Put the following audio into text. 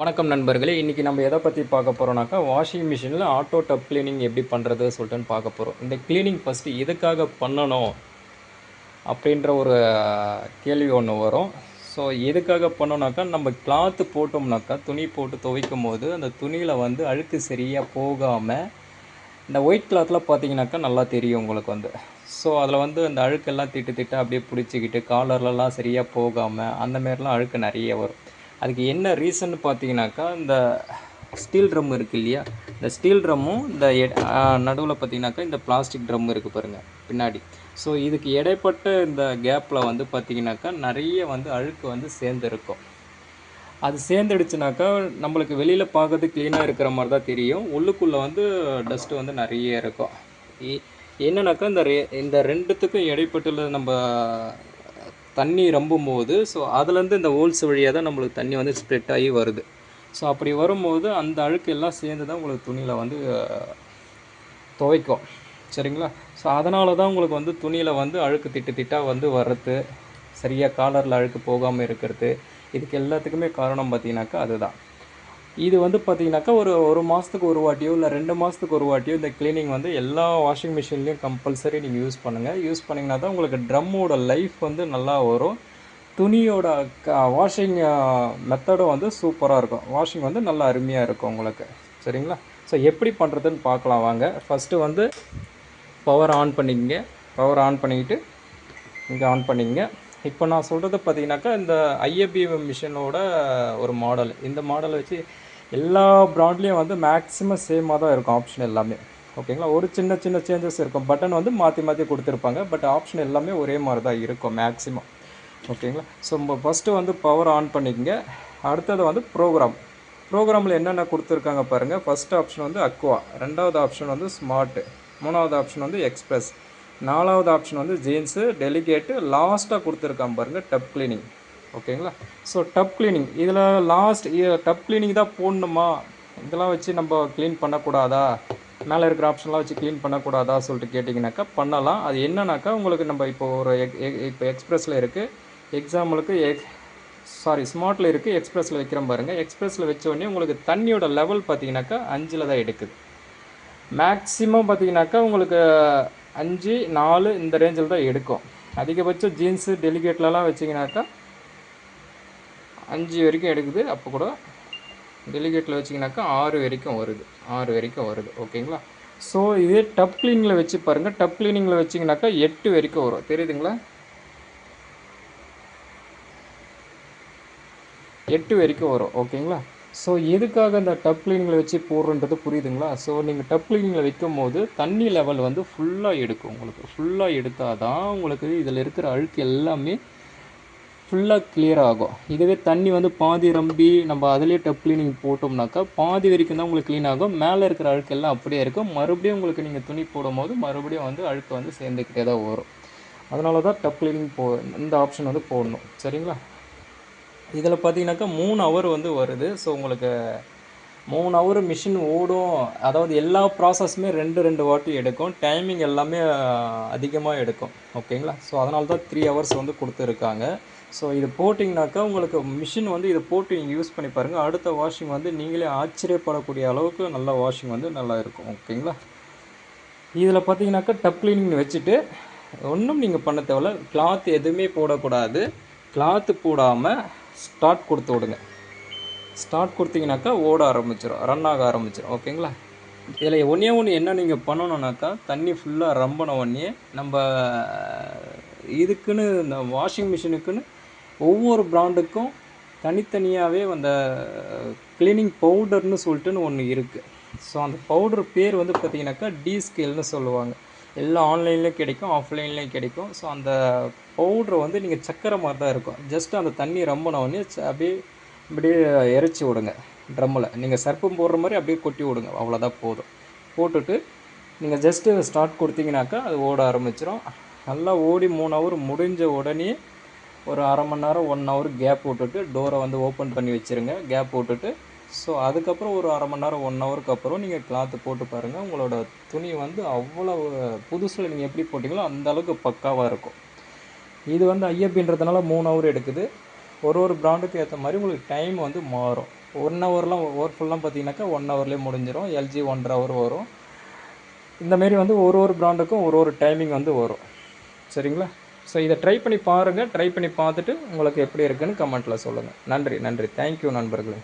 வணக்கம் நண்பர்களே இன்றைக்கி நம்ம எதை பற்றி பார்க்க போகிறோம்னாக்கா வாஷிங் மிஷினில் ஆட்டோ டப் க்ளீனிங் எப்படி பண்ணுறது சொல்லிட்டுன்னு பார்க்க போகிறோம் இந்த க்ளீனிங் ஃபஸ்ட்டு எதுக்காக பண்ணணும் அப்படின்ற ஒரு கேள்வி ஒன்று வரும். ஸோ எதுக்காக பண்ணோம்னாக்கா நம்ம கிளாத்து போட்டோம்னாக்கா துணி போட்டு துவைக்கும் போது அந்த துணியில் வந்து அழுக்கு சரியாக போகாமல் இந்த ஒயிட் கிளாத்தில் பார்த்தீங்கன்னாக்கா நல்லா தெரியும் உங்களுக்கு வந்து. ஸோ அதில் வந்து அந்த அழுக்கெல்லாம் திட்டு திட்டு அப்படியே பிடிச்சிக்கிட்டு காலர்லலாம் சரியாக போகாமல் அந்த மாதிரிலாம் அழுக்கு நிறைய வரும். அதுக்கு என்ன ரீசன் பார்த்தீங்கன்னாக்கா இந்த ஸ்டீல் ட்ரம் இருக்குது இல்லையா? இந்த ஸ்டீல் ட்ரம்மும் இந்த நடுவில் பார்த்தீங்கன்னாக்கா இந்த பிளாஸ்டிக் ட்ரம் இருக்குது பாருங்கள் பின்னாடி. ஸோ இதுக்கு இடைப்பட்ட இந்த கேப்பில் வந்து பார்த்தீங்கன்னாக்கா நிறைய வந்து அழுக்கு வந்து சேர்ந்துருக்கும். அது சேர்ந்துடுச்சுனாக்கா நம்மளுக்கு வெளியில் பார்க்கறது க்ளீனாக இருக்கிற மாதிரி தான் தெரியும். உள்ளுக்குள்ளே வந்து டஸ்ட்டு வந்து நிறைய இருக்கும். இ- என்னன்னாக்கா இந்த ரெ இந்த ரெண்டுத்துக்கும் இடைப்பட்டுள்ள நம்ம தண்ணி ரொம்பும் போது ஸோ அதுலேருந்து இந்த ஹோல்ஸ் வழியாக தான் நம்மளுக்கு தண்ணி வந்து ஸ்ப்ரெட் ஆகி வருது. ஸோ அப்படி வரும்போது அந்த அழுக்கு எல்லாம் சேர்ந்து தான் உங்களுக்கு துணியில் வந்து துவைக்கும். சரிங்களா? ஸோ அதனால தான் உங்களுக்கு வந்து துணியில் வந்து அழுக்கு திட்டு திட்டாக வந்து வர்றது சரியாக காலரில் அழுக்கு போகாமல் இருக்கிறது. இதுக்கு எல்லாத்துக்குமே காரணம் பார்த்தீங்கன்னாக்கா அதுதான். இது வந்து பார்த்தீங்கன்னாக்கா ஒரு ஒரு மாதத்துக்கு ஒரு வாட்டியோ இல்லை ரெண்டு மாதத்துக்கு ஒரு வாட்டியோ இந்த க்ளீனிங் வந்து எல்லா வாஷிங் மிஷின்லேயும் கம்பல்சரி நீங்கள் யூஸ் பண்ணுங்கள் யூஸ் பண்ணிங்கன்னா தான் உங்களுக்கு ட்ரம்மோட லைஃப் வந்து நல்லா வரும். துணியோட க வாஷிங் மெத்தடும் வந்து சூப்பராக இருக்கும். வாஷிங் வந்து நல்லா அருமையாக இருக்கும் உங்களுக்கு. சரிங்களா? ஸோ எப்படி பண்ணுறதுன்னு பார்க்கலாம் வாங்க. ஃபஸ்ட்டு வந்து பவர் ஆன் பண்ணிக்கங்க. பவர் ஆன் பண்ணிக்கிட்டு இங்கே ஆன் பண்ணிக்கங்க. இப்போ நான் சொல்கிறது பார்த்தீங்கன்னாக்கா இந்த ஐஎபி மிஷினோட ஒரு மாடல் இந்த மாடலை வச்சு எல்லா ப்ராண்ட்லேயும் வந்து மேக்ஸிமம் சேமாக தான் இருக்கும். ஆப்ஷன் எல்லாமே. ஓகேங்களா ஒரு சின்ன சின்ன சேஞ்சஸ் இருக்கும். பட்டன் வந்து மாற்றி மாற்றி கொடுத்துருப்பாங்க. பட் ஆப்ஷன் எல்லாமே ஒரே மாதிரி தான் இருக்கும் மேக்ஸிமம் ஓகேங்களா ஸோ நம்ம ஃபஸ்ட்டு வந்து பவர் ஆன் பண்ணிக்கங்க. அடுத்தது வந்து ப்ரோக்ராம் ப்ரோக்ராமில் என்னென்ன கொடுத்துருக்காங்க பாருங்கள் ஃபஸ்ட் ஆப்ஷன் வந்து அக்வா ரெண்டாவது ஆப்ஷன் வந்து ஸ்மார்ட்டு மூணாவது ஆப்ஷன் வந்து எக்ஸ்பிரஸ் நாலாவது ஆப்ஷன் வந்து ஜீன்ஸு டெலிகேட்டு லாஸ்ட்டாக கொடுத்துருக்காங்க பாருங்கள் டப் க்ளீனிங் ஓகேங்களா? ஸோ டப் க்ளீனிங் இதில் லாஸ்ட் டப் க்ளீனிங் தான் போடணுமா? இதெல்லாம் வச்சு நம்ம க்ளீன் பண்ணக்கூடாதா? மேலே இருக்கிற ஆப்ஷன்லாம் வச்சு க்ளீன் பண்ணக்கூடாதா சொல்லிட்டு கேட்டிங்கனாக்கா பண்ணலாம். அது என்னன்னாக்கா உங்களுக்கு நம்ம இப்போ ஒரு எக் இப்போ எக்ஸ்பிரஸில் இருக்குது எக்ஸாம்பிளுக்கு எக் சாரி ஸ்மார்ட்டில் இருக்குது எக்ஸ்பிரஸில் வைக்கிற பாருங்கள் எக்ஸ்பிரஸில் வச்ச உடனே உங்களுக்கு தண்ணியோட லெவல் பார்த்தீங்கன்னாக்கா அஞ்சில் தான் எடுக்குது. மேக்ஸிமம் பார்த்தீங்கன்னாக்கா உங்களுக்கு அஞ்சு நாலு இந்த ரேஞ்சில் தான் எடுக்கும். அதிகபட்சம் ஜீன்ஸு டெலிகேட்லலாம் வச்சிங்கனாக்கா அஞ்சு வரைக்கும் எடுக்குது. அப்போ கூட டெலிகேட்டில் வச்சிங்கனாக்கா ஆறு வரைக்கும் வருது. ஆறு வரைக்கும் வருது. ஓகேங்களா? ஸோ இதே டப் கிளீனிங்கில் வச்சு பாருங்கள் டப் கிளீனிங்கில் வச்சிங்கனாக்கா எட்டு வரைக்கும் வரும். தெரியுதுங்களா? எட்டு வரைக்கும் வரும். ஓகேங்களா? ஸோ எதுக்காக இந்த டப் கிளீனிங்கில் வச்சு போடுறன்றது புரியுதுங்களா? ஸோ நீங்கள் டப் கிளீனிங்கில் வைக்கும் போது தண்ணி லெவல் வந்து ஃபுல்லாக எடுக்கும். உங்களுக்கு ஃபுல்லாக எடுத்தால் தான் உங்களுக்கு இதில் இருக்கிற அழுக்கு எல்லாமே ஃபுல்லாக கிளியர் ஆகும். இதுவே தண்ணி வந்து பாதி ரம்பி நம்ம அதிலே டப் க்ளீனிங் போட்டோம்னாக்கா பாதி வரைக்கும் தான் உங்களுக்கு க்ளீன் ஆகும். மேலே இருக்கிற அழுக்கெல்லாம் அப்படியே இருக்கும். மறுபடியும் உங்களுக்கு நீங்கள் துணி போடும்போது மறுபடியும் வந்து அழுக்கு வந்து சேர்ந்துக்கிட்டே தான் வரும். அதனால தான் டப் க்ளீனிங் போ இந்த ஆப்ஷன் வந்து போடணும். சரிங்களா? இதில் பார்த்தீங்கன்னாக்கா மூணு ஹவர் வந்து வருது. ஸோ உங்களுக்கு மூணு ஹவர் மிஷின் ஓடும். அதாவது எல்லா ப்ராசஸுமே ரெண்டு ரெண்டு வாட்டி எடுக்கும். டைமிங் எல்லாமே அதிகமாக எடுக்கும். ஓகேங்களா ஸோ அதனால தான் த்ரீ ஹவர்ஸ் வந்து கொடுத்துருக்காங்க. ஸோ இது போட்டிங்கனாக்கா உங்களுக்கு மிஷின் வந்து இதை போட்டு நீங்கள் யூஸ் பண்ணி பாருங்கள் அடுத்த வாஷிங் வந்து நீங்களே ஆச்சரியப்படக்கூடிய அளவுக்கு நல்ல வாஷிங் வந்து நல்லா இருக்கும். ஓகேங்களா இதில் பார்த்தீங்கன்னாக்கா டப் கிளீனிங் வச்சுட்டு ஒன்றும் நீங்கள் பண்ண தேவையில்ல. கிளாத் எதுவுமே போடக்கூடாது. கிளாத்து போடாமல் ஸ்டார்ட் கொடுத்து விடுங்க. ஸ்டார்ட் கொடுத்தீங்கனாக்கா ஓட ஆரம்பிச்சிடும் ரன் ஆக ஆரம்பிச்சிடும் ஓகேங்களா இதில் ஒன்றே ஒன்று என்ன நீங்கள் பண்ணணுன்னாக்கா தண்ணி ஃபுல்லாக ரம்பின உடனே நம்ம இதுக்குன்னு இந்த வாஷிங் மிஷினுக்குன்னு ஒவ்வொரு பிராண்டுக்கும் தனித்தனியாகவே அந்த க்ளீனிங் பவுடர்னு சொல்லிட்டுன்னு ஒன்று இருக்குது ஸோ அந்த பவுடர் பேர் வந்து பார்த்தீங்கன்னாக்கா டி ஸ்கேல்னு சொல்லுவாங்க. எல்லாம் ஆன்லைன்லேயும் கிடைக்கும் ஆஃப்லைன்லேயும் கிடைக்கும். ஸோ அந்த பவுட்ரு வந்து நீங்கள் சக்கரை மாதிரி தான் இருக்கும். ஜஸ்ட் அந்த தண்ணி ரம்பின உடனே ச- அப்படியே இப்படியே இறைச்சி விடுங்க ட்ரம்மில். நீங்கள் சர்ப்பம் போடுற மாதிரி அப்படியே கொட்டி விடுங்க அவ்வளோதான் போதும். போட்டுட்டு நீங்கள் ஜஸ்ட்டு ஸ்டார்ட் கொடுத்தீங்கனாக்கா அது ஓட ஆரம்பிச்சிடும் நல்லா ஓடி மூணு ஹவர் முடிஞ்ச உடனே ஒரு அரை மணி நேரம் ஒன் ஹவர் கேப் விட்டுட்டு டோரை வந்து ஓப்பன் பண்ணி வச்சுருங்க. கேப் விட்டுட்டு ஸோ அதுக்கப்புறம் ஒரு அரை மணி நேரம் ஒன் ஹவருக்கு அப்புறம் நீங்கள் கிளாத்து போட்டு பாருங்கள் உங்களோட துணி வந்து அவ்வளோ புதுசில் நீங்கள் எப்படி போட்டிங்களோ அந்த அளவுக்கு பக்காவாக இருக்கும். இது வந்து ஐஎப்பின்றதுனால மூணு ஹவர் எடுக்குது. ஒரு ஒரு ப்ராண்டுக்கு ஏற்ற மாதிரி உங்களுக்கு டைம் வந்து மாறும். ஒன் ஹவர்லாம் ஒர்க் ஃபுல்லாம் பார்த்தீங்கன்னாக்கா ஒன் ஹவர்லேயே முடிஞ்சிடும் எல்ஜி ஒன்றரை ஹவர் வரும். இந்தமாரி வந்து ஒரு ஒரு ப்ராண்டுக்கும் ஒரு ஒரு டைமிங் வந்து வரும். சரிங்களா? ஸோ இதை ட்ரை பண்ணி பாருங்கள் ட்ரை பண்ணி பார்த்துட்டு உங்களுக்கு எப்படி இருக்குன்னு கமெண்ட்டில் சொல்லுங்கள் நன்றி நன்றி. தேங்க்யூ நண்பர்களே.